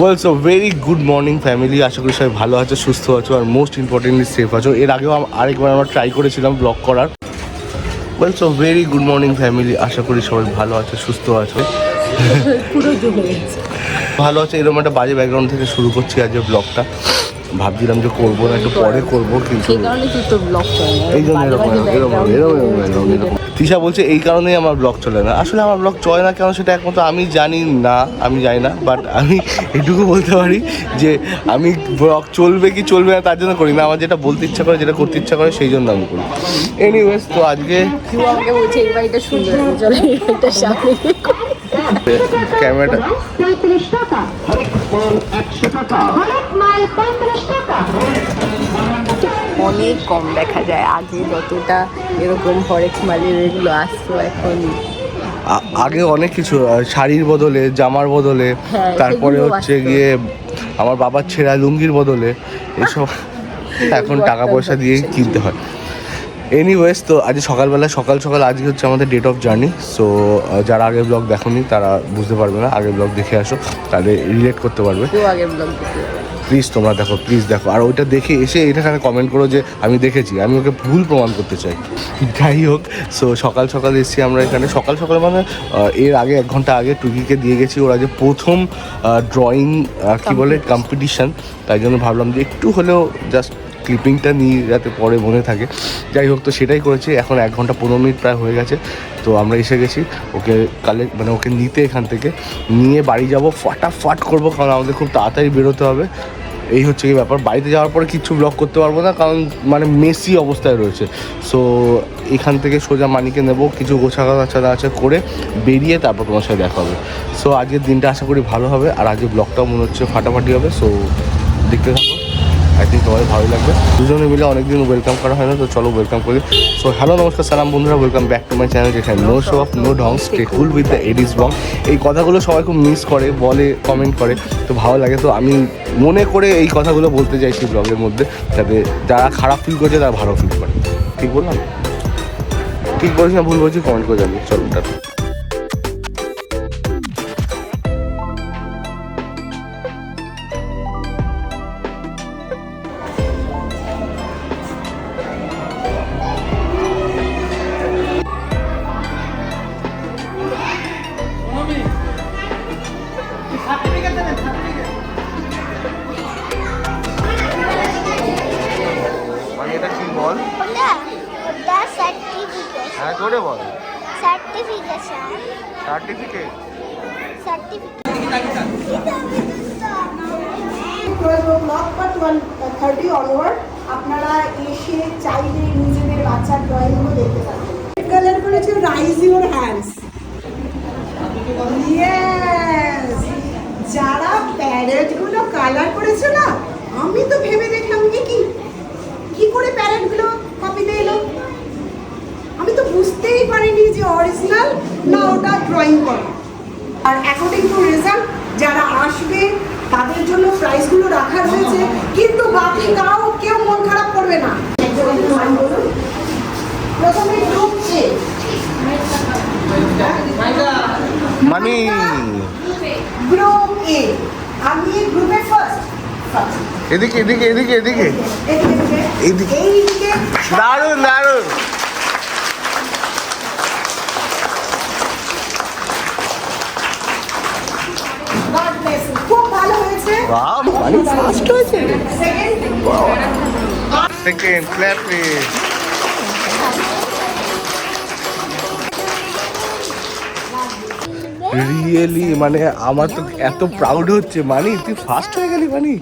Well so very good morning family আশা করি সবাই ভালো আছো সুস্থ আছো আর মোস্ট ইম্পর্টেন্টলি সেফ আছো। এর আগেও আরেকবার আমরা ট্রাই করেছিলাম ব্লগ করার। Well so very good morning family আশা করি সবাই ভালো আছো সুস্থ আছো। পুরো ভালো আছে এরকম একটা বাজে ব্যাকগ্রাউন্ড থেকে শুরু করছি আজ ব্লগটা ভাবছিলাম যে করব না একটু পরে করব কিন্তু এই জন্য এরকম এরকম এরকম এরকম তিশা বলছে এই কারণেই আমার ব্লগ চলে না। আসলে আমার ব্লগ চলে না কেন সেটা একমাত্র আমি জানি না আমি জানি না বাট আমি এটুকু বলতে পারি যে আমি ব্লগ চলবে কি চলবে না তার জন্য করি না। আমার যেটা বলতে ইচ্ছা করে যেটা করতে ইচ্ছা করে সেই জন্য আমি করি। এনিওয়েজ তো আজকে আমাকে বলছে এই বাড়িটা সুন্দর চলে এই সামনে। গিয়ে করি। ক্যামেরাটা পঁয়ত্রিশ টাকা একশো টাকা মাল পঁয়ত্রিশ টাকা অনেক কম দেখা যায়। আগে যতটা এরকম হরেক মালের এগুলো আসতো এখন আগে অনেক কিছু শাড়ির বদলে জামার বদলে হ্যাঁ, তারপরে হচ্ছে গিয়ে আমার বাবার ছেঁড়া লুঙ্গির বদলে এসব এখন টাকা পয়সা দিয়ে কিনতে হয়। এনিওয়েজ তো আজ সকালবেলা সকাল সকাল আজকে হচ্ছে আমাদের ডেট অফ জার্নি সো যারা আগের ব্লগ দেখোনি তারা বুঝতে পারবে না আগের ব্লগ দেখে আসো তাহলে রিলেট করতে পারবে। ব্লগ প্লিজ তোমরা দেখো প্লিজ দেখো আর ওইটা দেখে এসে এটাখানে কমেন্ট করো যে আমি দেখেছি আমি ওকে ভুল প্রমাণ করতে চাই। যাই হোক সো সকাল সকাল এসেছি আমরা এখানে সকাল সকাল মানে এর আগে এক ঘণ্টা আগে টুকিকে দিয়ে গেছি ওরা যে প্রথম ড্রয়িং কি বলে কম্পিটিশন তাই জন্য ভাবলাম যে একটু হলেও জাস্ট ক্লিপিংটা নিয়ে যাতে পরে মনে থাকে। যাই হোক, তো সেটাই করেছি। এখন এক ঘণ্টা পনেরো মিনিট প্রায় হয়ে গেছে। তো আমরা এসে গেছি। ওকে কালেক্ট মানে ওকে নিতে এখান থেকে। নিয়ে বাড়ি যাব। ফাটাফাট করব, কারণ আমাদের খুব তাড়াতাড়ি বেরোতে হবে। এই হচ্ছে কি ব্যাপার। বাড়িতে যাওয়ার পরে কিচ্ছু ব্লগ করতে পারব না, কারণ মানে মেসি অবস্থায় রয়েছে। সো এখান থেকে সোজা মানিকে নেব। কিছু গোছাগাছা ছাড়া আছে করে বেরিয়ে তারপর তোমার সাথে দেখা হবে। সো আজকের দিনটা আশা করি ভালো হবে। আর আজকে ব্লগটাও মনে হচ্ছে ফাটাফাটি হবে। সো দেখতে থাকো। থিঙ্ক তোমাদের ভালো লাগবে। দুজনে মিলে অনেকদিন ওয়েলকাম করা হয় না, তো চলো ওয়েলকাম করি। সো হ্যালো নমস্কার, সালাম বন্ধুরা welcome back to my channel যেখানে নো শো অফ নো ঢং stay cool with the Eddie's Bong এই কথাগুলো সবাই খুব মিস করে, বলে কমেন্ট করে, তো ভালো লাগে। তো আমি মনে করে এই কথাগুলো বলতে চাইছি ব্লগের মধ্যে, যাতে যারা খারাপ ফিল করছে, তারা ভালো ফিল করে। ঠিক বললাম? ঠিক বলছি না, ভুল বলছি কমেন্ট করে জানবি চলো কালার করেছে রাইজ ইউর হ্যান্ডস যারা প্যারেটগুলো কালার করেছে না, আমি তো ভেবে দেখলাম যে কি? কি করে প্যারেটগুলো কপিতে এলো? আমি তো বুঝতেই পারিনি যে অরিজিনাল না ওটা ড্রয়িং করা। আর অ্যাকর্ডিং টু রেজাল্ট যারা আসবে, তাদের জন্য প্রাইসগুলো রাখা রয়েছে কিন্তু বাকি কাউ, কেউ মন খারাপ করবে না একজন একটু নাম বলুন প্রথমে এ মানি গ্রুপ এ আমি গ্রুপে ফার্স্ট এদিকে এদিকে এদিকে এদিকে। এইদিকে। দারুণ দারুণ। God bless you. খুব ভালো হয়েছে। বাহ ফার্স্ট হয়েছে সেকেন্ড সেকেন্ড ক্ল্যাপ রিয়েলি মানে আমার তো এত প্রাউড হচ্ছে। মানি, তুই ফার্স্ট হয়ে গেলি, মানি।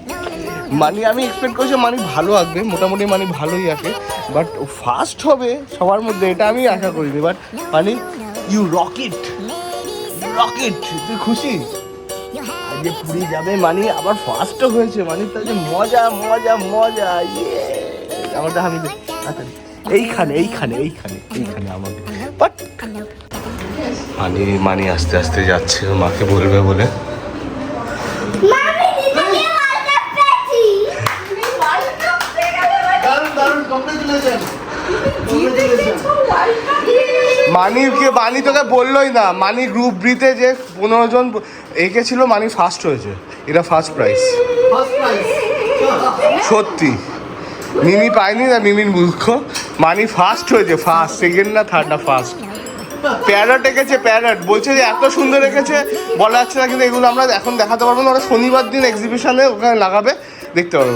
মানি, আমি এক্সপেক্ট করছি মানি ভালো আঁকবে মোটামুটি মানি ভালোই আঁকে বাট ফার্স্ট হবে সবার মধ্যে, এটা আমি আশা করিনি। But Mani you rocket rocket তুই খুশি? আজকে পুরী যাবে মানে আবার ফার্স্টও হয়েছে মানে। তার যে মজা মজা মজা ইয়ে আমাদের আমি আচ্ছা। এইখানে এইখানে এইখানে এইখানে আমাদের। বাট মানে মানি আস্তে আস্তে যাচ্ছে মাকে বলবে বলে। মানিকে মানি তোকে বললোই না। মানি গ্রুপ বিতে যে পনেরো জন এঁকেছিল মানি ফার্স্ট হয়েছে। এটা ফার্স্ট প্রাইজ সত্যি। মিমি পায়নি না মিমির মূর্খ মানি ফার্স্ট হয়েছে ফার্স্ট সেকেন্ড না থার্ড না ফার্স্ট প্যারট এঁকেছে প্যারট। বলছে যে এত সুন্দর এঁকেছে, বলা যাচ্ছে না, কিন্তু এগুলো আমরা এখন দেখাতে পারব না। ওরা শনিবার দিন এক্সিবিশনে ওখানে লাগাবে, দেখতে পারব।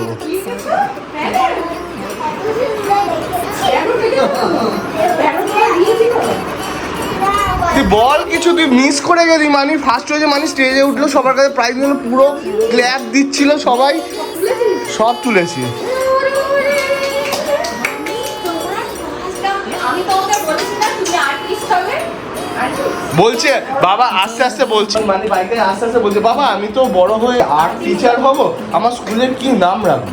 তুই বল কিছু, তুই মিস করে গেলি, মানি। ফার্স্ট হয়েছে মানি স্টেজে উঠল, সবার কাছে প্রাইজ পুরো ক্ল্যাপ দিচ্ছিল সবাই, সব তুলেছি। বলছে, বাবা, আস্তে আস্তে বলছে। মানে বাইকে আস্তে আস্তে বলছে, বাবা, আমি তো বড় হয়ে আর্ট টিচার হব, আমার স্কুলের কি নাম রাখব?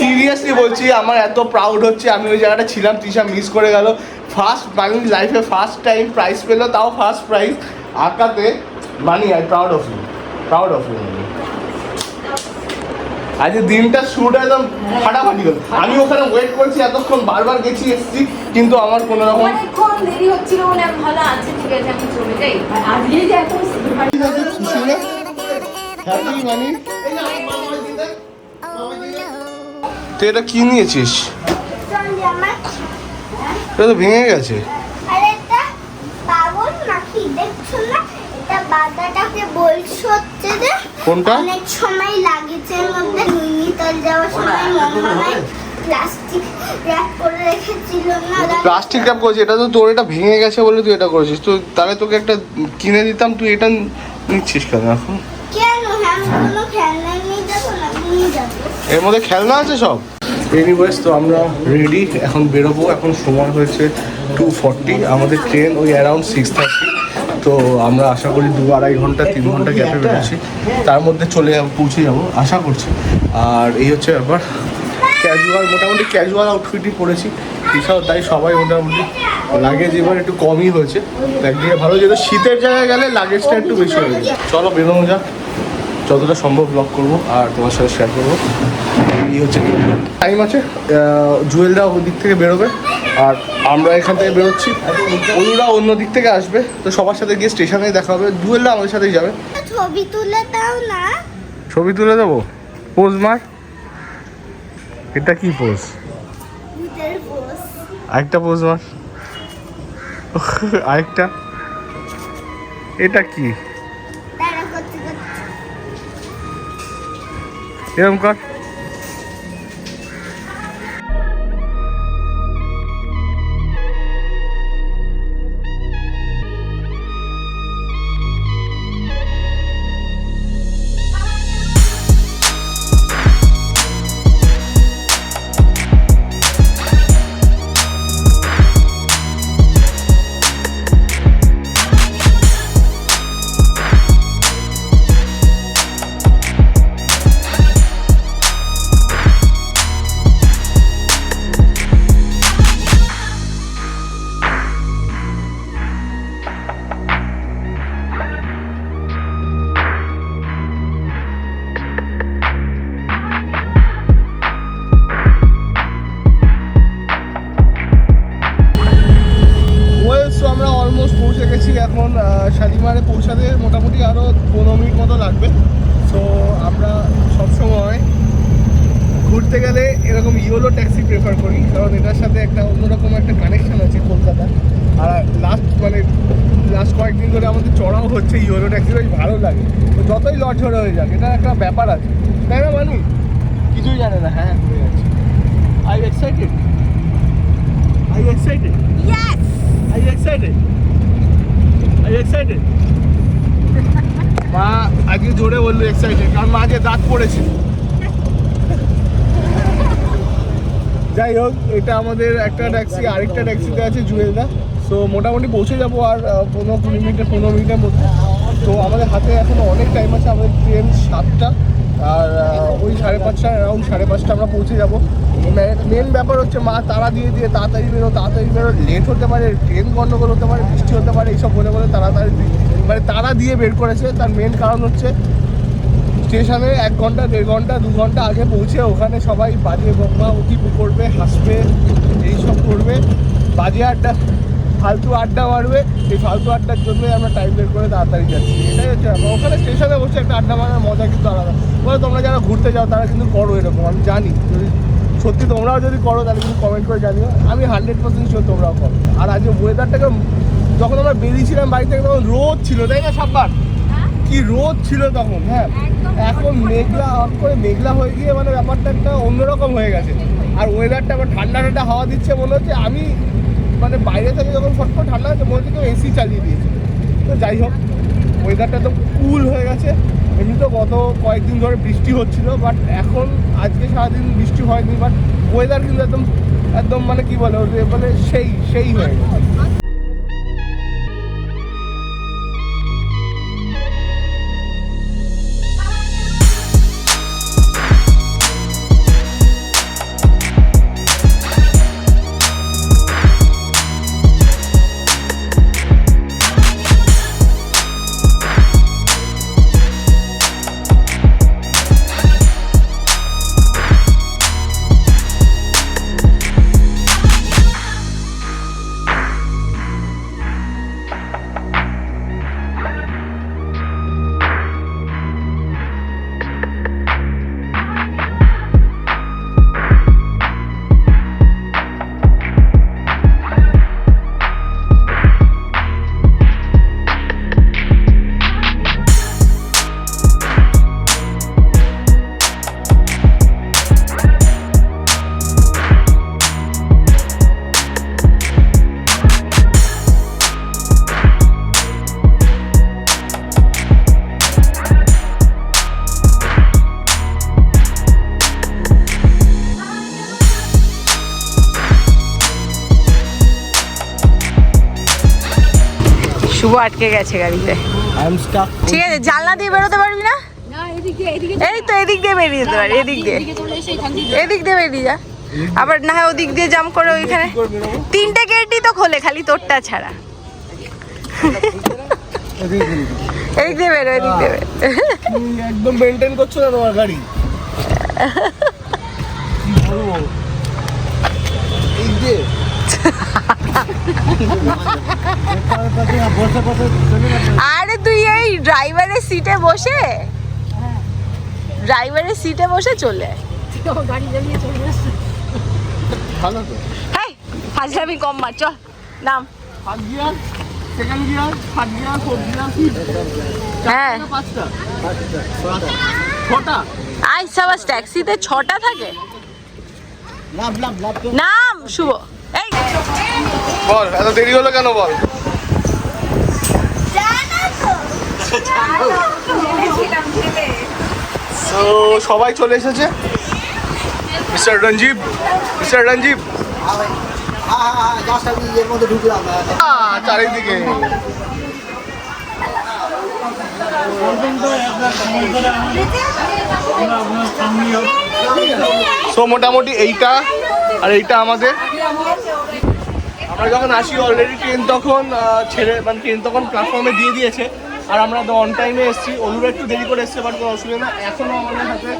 সিরিয়াসলি বলছি, আমার এত প্রাউড হচ্ছে, আমি ওই জায়গাটা ছিলাম, তৃষা মিস করে গেল। ফার্স্ট মানে লাইফে ফার্স্ট টাইম প্রাইজ পেল, তাও ফার্স্ট প্রাইজ আঁকাতে, Mani I proud of you proud of you আজ দিনটা শুট একদম ফাটাফাটি হলো আমি ওখানে ওয়েট করছি এতক্ষণ বারবার গেছি এসছি কিন্তু আমার কোনো রকম অনেকক্ষণ দেরি হচ্ছিল বলে আমি ভালো আছে ঠিক আছে আমি চলে যাই। আর আজকে যে এত খুশি না হ্যাপি মানি? তুই এটা কি নিয়েছিস? এটা তো ভেঙে গেছে। আর এটা পাগল নাকি দেখছ না? এটা বাদাটাকে বলছো হচ্ছে যে কোনটা? অনেক সময় লাগেছে এর মধ্যে নৈনিতাল যাওয়ার সময় প্লাস্টিক র্যাপ করে রেখেছিল না? প্লাস্টিক র্যাপ করেছি এটা তো তোর এটা ভেঙে গেছে বলে তুই এটা করেছিস। তো তাহলে তোকে একটা কিনে দিতাম তুই এটা নিচ্ছিস কেন এখন? কেন? হ্যাঁ আমি কোনো খেলনা নিয়ে যাব না নিয়ে যাব। এর মধ্যে খেলনা আছে সব? এনিওয়েজ তো আমরা রেডি এখন বেরোবো। এখন সময় হয়েছে টু ফর্টি আমাদের ট্রেন ওই অ্যারাউন্ড সিক্স থার্টি তো আমরা আশা করি দু আড়াই ঘণ্টা তিন ঘণ্টা গ্যাপে বেরোচ্ছি। তার মধ্যে চলে যাব পৌঁছে যাব আশা করছি। আর এই হচ্ছে ব্যাপার। ক্যাজুয়াল মোটামুটি ক্যাজুয়াল আউটফিটই পরেছি। এছাড়াও তাই সবাই মোটামুটি লাগেজ এবার একটু কমই হয়েছে। একদিকে ভালো যেহেতু শীতের জায়গায় গেলে লাগেজটা একটু বেশি হয়ে যায়। চলো বেরোনো যাক। যতটা সম্ভব ব্লগ করব আর তোমার সাথে শেয়ার করব। এই হচ্ছে টাইম আছে। জুয়েলরা ওই দিক থেকে বেরোবে। আর আমরা এখান থেকে বেরোচ্ছি। অনুরা অন্য দিক থেকে আসবে। তো সবার সাথে গিয়ে স্টেশনে দেখা হবে। জুয়েলরা আমাদের সাথেই যাবে। ছবি তুলে দাও না। ছবি তুলে দেবো? পোজ মার। এটা কি পোজ আরেকটা পোজ মার। আরেকটা। এটা কি? তারা করতে করতে এরকম কর। ঝড়ে হয়ে যাক এটা একটা ব্যাপার আছে। তাই না মানুষ কিছুই জানে না হ্যাঁ হয়ে যাচ্ছে। I excited I excited yes excited? Are you excited? মা আজকে জোরে বলল এক্সাইটেড কারণ মা আজকে দাঁত পড়েছে। যাই হোক এটা আমাদের একটা ট্যাক্সি আরেকটা ট্যাক্সিতে আছে জুয়েলদা। সো মোটামুটি পৌঁছে যাব আর পনেরো কুড়ি মিনিটে পনেরো মিনিটের মধ্যে। তো আমাদের হাতে এখন অনেক টাইম আছে, আমাদের ট্রেন সাতটা, আর ওই সাড়ে পাঁচটা অ্যারাউন্ড সাড়ে পাঁচটা আমরা পৌঁছে যাব। মেন ব্যাপার হচ্ছে মা তারা দিয়ে দিয়ে তাড়াতাড়ি বেরো তাড়াতাড়ি বেরো লেট হতে পারে ট্রেন গন্ডগোল হতে পারে, বৃষ্টি হতে পারে, এইসব বলে বলে তাড়াতাড়ি মানে তারা দিয়ে বের করেছে। তার মেন কারণ হচ্ছে স্টেশনে এক ঘণ্টা, দেড় ঘণ্টা, দু ঘণ্টা আগে পৌঁছে ওখানে সবাই বাজে বম্বা অতি করবে, হাসবে, এইসব করবে। বাজে আড্ডা। ফালতু আড্ডা মারবে এই ফালতু আড্ডার জন্যই আমরা টাইম বের করে তাড়াতাড়ি যাচ্ছি। এটাই হচ্ছে ব্যাপার। ওখানে স্টেশনে বসে একটা আড্ডা মারার মজা কিন্তু আলাদা। বলে তোমরা যারা ঘুরতে যাও তারা কিন্তু করো এরকম আমি জানি। যদি সত্যি তোমরাও যদি করো তাহলে কিন্তু কমেন্ট করে জানিও। আমি হান্ড্রেড পার্সেন্ট শিওর তোমরাও করো। আর আজকে ওয়েদারটাকে যখন আমরা বেরিয়েছিলাম বাড়ি থেকে তখন রোদ ছিল তাই না সাব্বার? কি রোদ ছিল তখন হ্যাঁ। এখন মেঘলা হট করে মেঘলা হয়ে গিয়ে মানে ব্যাপারটা একটা অন্যরকম হয়ে গেছে। আর ওয়েদারটা আবার ঠান্ডা ঠান্ডা হাওয়া দিচ্ছে মনে হচ্ছে। আমি মানে বাইরে থেকে যখন ফটফট ঠান্ডা হয়েছে, মনে হচ্ছে এসি চালিয়ে দিয়েছে। তো যাই হোক ওয়েদারটা তো কুল হয়ে গেছে। এমনি তো গত কয়েকদিন ধরে বৃষ্টি হচ্ছিল বাট এখন আজকে সারাদিন বৃষ্টি হয়নি বাট ওয়েদার কিন্তু একদম একদম মানে কি বলে মানে সেই সেই হয়ে গেছে। শুভ আটকে গেছে গাড়িতে। আই এম স্টাক ঠিক আছে জানলা দিয়ে বেরোতে পারবি না? এই তো এদিক দিয়ে বেরিয়ে যেতে পারি এদিক দিয়ে। এদিক দিয়ে বেরিয়ে যা। আবার না হয় ওদিক দিয়ে জাম করে ওইখানে। তিনটে গেটই তো খোলে খালি তোরটা ছাড়া। এদিক দিয়ে বেরো এদিক দিয়ে বেরো। একদম মেনটেন করছ না তোমার গাড়ি কি বলব? এই যে আরে তুই এই ড্রাইভারের সিটে বসে? ড্রাইভারের সিটে বসে চলে। ফাজলামি কম মার চল নাম। হ্যাঁ। ট্যাক্সিতে ছটা থাকে? নাম শুভ। এই বল এত দেরি হলো কেন বল জানো তো তো সবাই চলে এসেছে? মিস্টার রঞ্জীব মিস্টার চারিদিকে। সো মোটামুটি এইটা আর এইটা আমাদের। আমরা যখন আসি অলরেডি ট্রেন তখন ছেড়ে মানে ট্রেন তখন প্ল্যাটফর্মে দিয়ে দিয়েছে। আর আমরা তো অন টাইমে এসেছি। অনুরা একটু দেরি করে এসছে বাট কোনো অসুবিধা না এখনও আমাদের হাতে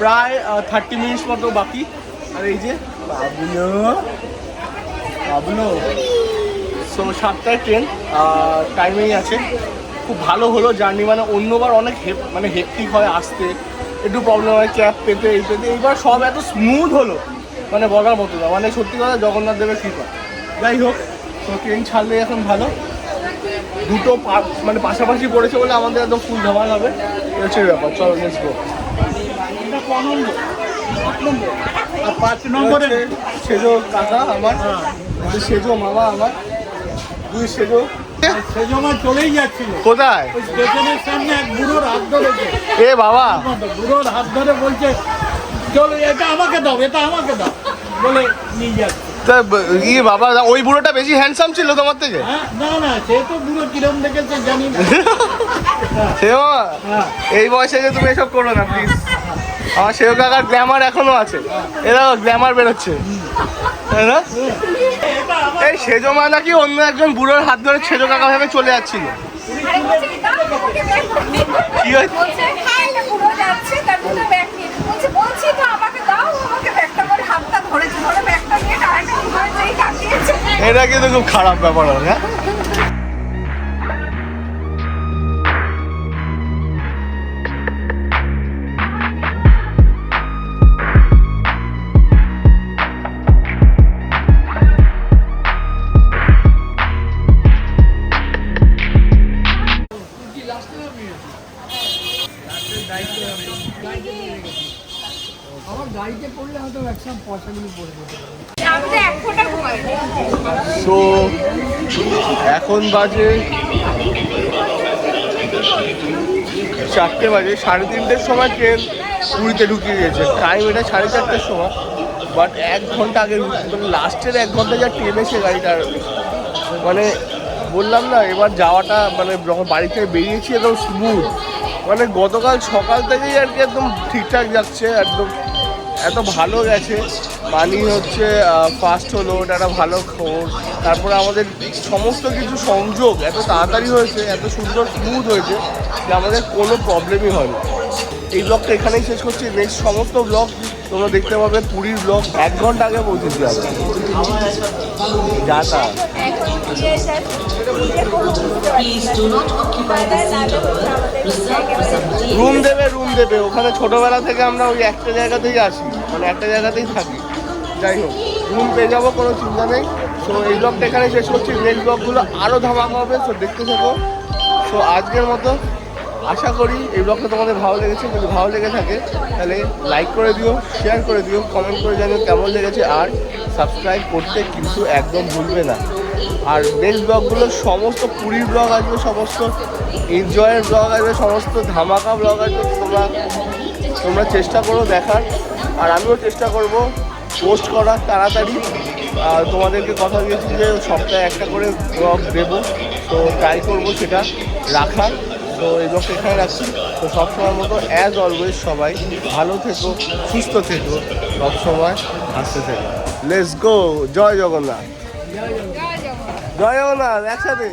প্রায় থার্টি মিনিটস মতো বাকি। আর এই যে বাবুলো। বাবুলো। সো সাতটায় ট্রেন টাইমেই আছে। খুব ভালো হলো জার্নি মানে অন্যবার অনেক হেপ মানে হেক্টিক হয় আসতে। একটু প্রবলেম হয় ক্যাব পেতে, এই পেতে। এইবার সব এত স্মুথ হলো মানে বলার মতো না। মানে সত্যি কথা, জগন্নাথ দেবের কৃপা। যাই হোক, তো ট্রেন ছাড়লে এখন ভালো। দুটো মানে পাশাপাশি পড়েছে বলে আমাদের একদম ফুল ধামাল হবে। হচ্ছে ব্যাপার চলো লেটস গো আর পাঁচ নম্বরে? সেজো কাকা আমার সেজো মামা আমার দুই সেজো। চলেই যাচ্ছিল। কোথায়? ওই স্টেশনের সামনে এক বুড়োর হাত ধরেছে এ বাবা। বুড়োর হাত ধরে বলছে চলো এটা আমাকে দাও এটা আমাকে দাও। বলে নিয়ে যাচ্ছে। তা ব- ইয়ে বাবা ওই বুড়োটা বেশি হ্যান্ডসাম ছিল তোমার থেকে? হ্যাঁ না না সে তো বুড়ো কিরম দেখেছে জানি না। সে হ্যাঁ। এই বয়সে যে তুমি এসব করো না প্লিজ আমার সেও কাকার গ্ল্যামার এখনও আছে। এরা গ্ল্যামার বেরোচ্ছে। তাই না? এই সেজো মা নাকি অন্য একজন বুড়োর হাত ধরে সেজো কাকা ভাবে চলে যাচ্ছিল। কি হয়েছে? এটা কিন্তু খুব খারাপ ব্যাপার হ্যাঁ? আমার গাড়িতে পড়লে হয়তো একসাথে পয়সাগুলো পড়ে এখন বাজে চারটে বাজে, সাড়ে তিনটের সময় ট্রেন পুরীতে ঢুকিয়ে দিয়েছে। টাইম এটা সাড়ে চারটের সময় বাট এক ঘণ্টা আগে মানে লাস্টের এক ঘণ্টা যা টেনেছে গাড়িটার মানে বললাম না, এবার যাওয়াটা মানে যখন বাড়ি থেকে বেরিয়েছি, একদম স্মুথ মানে গতকাল সকাল থেকেই আর কি একদম ঠিকঠাক যাচ্ছে, একদম এত ভালো গেছে। মানি হচ্ছে ফার্স্ট হলো, এটা একটা ভালো খবর। তারপরে আমাদের সমস্ত কিছু সংযোগ এত তাড়াতাড়ি হয়েছে, এত সুন্দর স্মুথ হয়েছে যে আমাদের কোনো প্রবলেমই হয়নি। এই ব্লগটা এখানেই শেষ করছি। নেক্সট সমস্ত ব্লগ তোমরা দেখতে পাবে পুরীর ব্লগ এক ঘণ্টা আগে পৌঁছেছি আমরা যা রুম দেবে রুম দেবে। ওখানে ছোটবেলা থেকে আমরা ওই একটা জায়গাতেই আসি। মানে একটা জায়গাতেই থাকি। যাই হোক রুম পেয়ে যাব, কোনো চিন্তা নেই। সো এই ব্লগটা এখানে শেষ করছি। নেক্সট ব্লগগুলো আরও ধামাকা হবে সো দেখতে থাকো। তো আজকের মতো আশা করি এই ব্লগটা তোমাদের ভালো লেগেছে। যদি ভালো লেগে থাকে, তাহলে লাইক করে দিও শেয়ার করে দিও কমেন্ট করে জানিও কেমন লেগেছে। আর সাবস্ক্রাইব করতে কিন্তু একদম ভুলবে না। আর নেক্সট ব্লগগুলো সমস্ত পুরীর ব্লগ আসবে, সমস্ত এনজয়ের ব্লগ আসবে, সমস্ত ধামাকা ব্লগ আসবে, তোমরা তোমরা চেষ্টা করো দেখার। আর আমিও চেষ্টা করব পোস্ট করার তাড়াতাড়ি। আর তোমাদেরকে কথা দিয়েছি যে সপ্তাহে একটা করে ব্লগ দেবো। তো ট্রাই করব সেটা রাখার। তো এই ব্লগটা এখানে রাখছি। তো সবসময় মতো অ্যাজ অলওয়েজ সবাই ভালো থেকো সুস্থ থেকো সবসময় হাসতে থেকো। লেটস গো জয় জগন্নাথ। জয় জগন্নাথ একসাথে।